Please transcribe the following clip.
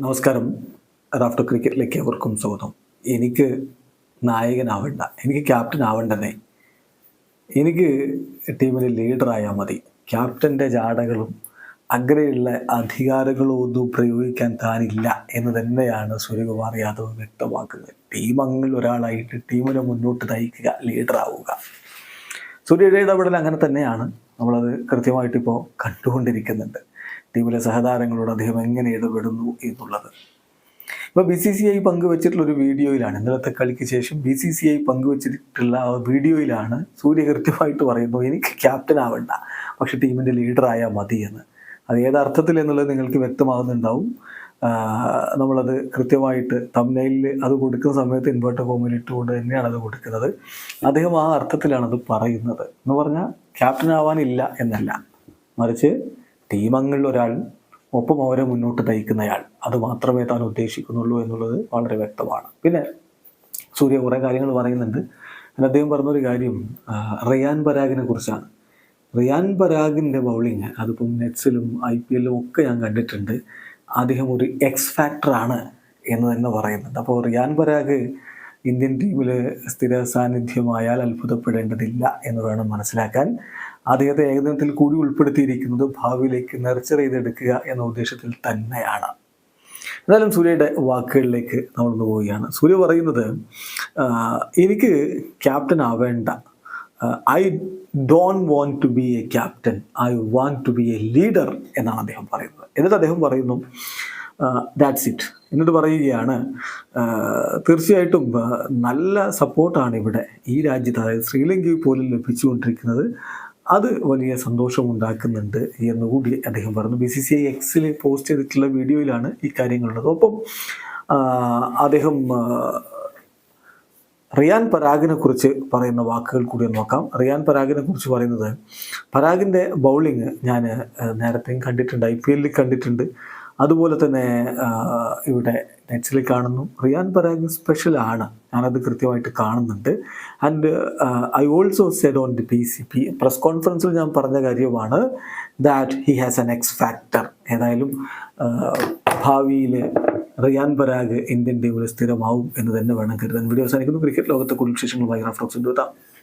നമസ്കാരം. റാഫ്റ്റർ ക്രിക്കറ്റിലേക്ക് അവർക്കും സ്വാഗതം. എനിക്ക് നായകനാവണ്ട എനിക്ക് ക്യാപ്റ്റൻ ആവണ്ടെന്നേ. എനിക്ക് ടീമിൽ ലീഡറായാൽ മതി. ക്യാപ്റ്റന്റെ ജാടകളും അഗ്രയുള്ള അധികാരങ്ങളും ഒന്നും പ്രയോഗിക്കാൻ താനില്ല എന്ന് തന്നെയാണ് സൂര്യകുമാർ യാദവ് വ്യക്തമാക്കുന്നത്. ടീം അംഗങ്ങളിൽ ഒരാളായിട്ട് ടീമിനെ മുന്നോട്ട് നയിക്കുക ലീഡറാവുക സൂര്യയുടെ ഇടപെടൽ അങ്ങനെ തന്നെയാണ്. നമ്മളത് കൃത്യമായിട്ടിപ്പോൾ കണ്ടുകൊണ്ടിരിക്കുന്നുണ്ട്. ടീമിലെ സഹതാരങ്ങളോട് അദ്ദേഹം എങ്ങനെ ഇടപെടുന്നു എന്നുള്ളത്. ഇപ്പോൾ ബി സി സി ഐ പങ്കുവച്ചിട്ടുള്ള ഒരു വീഡിയോയിലാണ്. ഇന്നലത്തെ കളിക്ക് ശേഷം ബി സി സി ഐ പങ്കുവച്ചിട്ടുള്ള ആ വീഡിയോയിലാണ് സൂര്യ കൃത്യമായിട്ട് പറയുന്നു എനിക്ക് ക്യാപ്റ്റൻ ആവണ്ട പക്ഷെ ടീമിന്റെ ലീഡറായാൽ മതി എന്ന്. അത് ഏതർത്ഥത്തിൽ എന്നുള്ളത് നിങ്ങൾക്ക് വ്യക്തമാകുന്നുണ്ടാവും. നമ്മളത് കൃത്യമായിട്ട് തമ്നയിലിൽ അത് കൊടുക്കുന്ന സമയത്ത് ഇൻവേർട്ടർ ഫോമിൽ ഇട്ടുകൊണ്ട് തന്നെയാണ് അത് കൊടുക്കുന്നത്. അദ്ദേഹം ആ അർത്ഥത്തിലാണ് അത് പറയുന്നത്. എന്ന് പറഞ്ഞാൽ ക്യാപ്റ്റൻ ആവാനില്ല എന്നല്ല. മറിച്ച് ടീം അംഗങ്ങളിൽ ഒരാൾ ഒപ്പം അവരെ മുന്നോട്ട് നയിക്കുന്നയാൾ. അത് മാത്രമേ താൻ ഉദ്ദേശിക്കുന്നുള്ളൂ എന്നുള്ളത് വളരെ വ്യക്തമാണ്. പിന്നെ സൂര്യ കുറേ കാര്യങ്ങൾ പറയുന്നുണ്ട്. അതിൽ അദ്ദേഹം പറഞ്ഞൊരു കാര്യം റിയാൻ പരാഗിനെ കുറിച്ചാണ്. റിയാൻ പരാഗിന്റെ ബൗളിങ് അതിപ്പം നെറ്റ്സിലും ഐ പി എല്ലിലും ഒക്കെ ഞാൻ കണ്ടിട്ടുണ്ട്. അദ്ദേഹം ഒരു എക്സ് ഫാക്ടറാണ് എന്ന് തന്നെ പറയുന്നുണ്ട്. അപ്പോൾ റിയാൻ പരാഗ് ഇന്ത്യൻ ടീമിൽ സ്ഥിര സാന്നിധ്യമായാൽ അത്ഭുതപ്പെടേണ്ടതില്ല എന്ന് വേണം മനസ്സിലാക്കാൻ. അദ്ദേഹത്തെ ഏകദിനത്തിൽ കൂടി ഉൾപ്പെടുത്തിയിരിക്കുന്നത് ഭാവിയിലേക്ക് നർച്ചർ ചെയ്തെടുക്കുക എന്ന ഉദ്ദേശത്തിൽ തന്നെയാണ്. എന്നാലും സൂര്യയുടെ വാക്കുകളിലേക്ക് നമ്മൾ പോവുകയാണ്. സൂര്യ പറയുന്നത് എനിക്ക് ക്യാപ്റ്റൻ ആവേണ്ട. I don't want to be a captain. I want to be a leader എന്നാണ് അദ്ദേഹം പറയുന്നത്. എന്നിട്ട് അദ്ദേഹം പറയുന്നു ദാറ്റ്സ് ഇറ്റ് എന്നിട്ട് പറയുകയാണ് തീർച്ചയായിട്ടും നല്ല സപ്പോർട്ടാണ് ഇവിടെ ഈ രാജ്യത്ത് അതായത് ശ്രീലങ്കയിൽ പോലും ലഭിച്ചുകൊണ്ടിരിക്കുന്നത്. അത് വലിയ സന്തോഷമുണ്ടാക്കുന്നുണ്ട് എന്നുകൂടി അദ്ദേഹം പറഞ്ഞു. ബി സി സി ഐ എക്സിൽ പോസ്റ്റ് ചെയ്തിട്ടുള്ള വീഡിയോയിലാണ് ഈ കാര്യങ്ങളുള്ളത്. ഒപ്പം അദ്ദേഹം റിയാൻ പരാഗിനെ കുറിച്ച് പറയുന്ന വാക്കുകൾ കൂടി നോക്കാം. റിയാൻ പരാഗിനെ കുറിച്ച് പറയുന്നത് പരാഗിന്റെ ബൗളിങ് ഞാൻ നേരത്തെയും കണ്ടിട്ടുണ്ട് ഐ പി എല്ലിൽ കണ്ടിട്ടുണ്ട്. അതുപോലെ തന്നെ ഇവിടെ നെറ്റ്സിൽ കാണുന്നു. റിയാൻ പരാഗ് സ്പെഷ്യലാണ് ഞാനത് കൃത്യമായിട്ട് കാണുന്നുണ്ട്. And I also said on the P C P press കോൺഫറൻസിൽ ഞാൻ പറഞ്ഞ കാര്യമാണ് that he has an X factor ഏതായാലും ഭാവിയിൽ റിയാൻ പരാഗ് ഇന്ത്യൻ ടീമിൽ സ്ഥിരമാവും എന്ന് തന്നെ വേണം കരുതാൻ. വീഡിയോ അവസാനിക്കുന്നു. ക്രിക്കറ്റ് ലോകത്തെ കൂടുതൽ വിശേഷങ്ങൾ റഫ്ലോക്സ് എത്താം.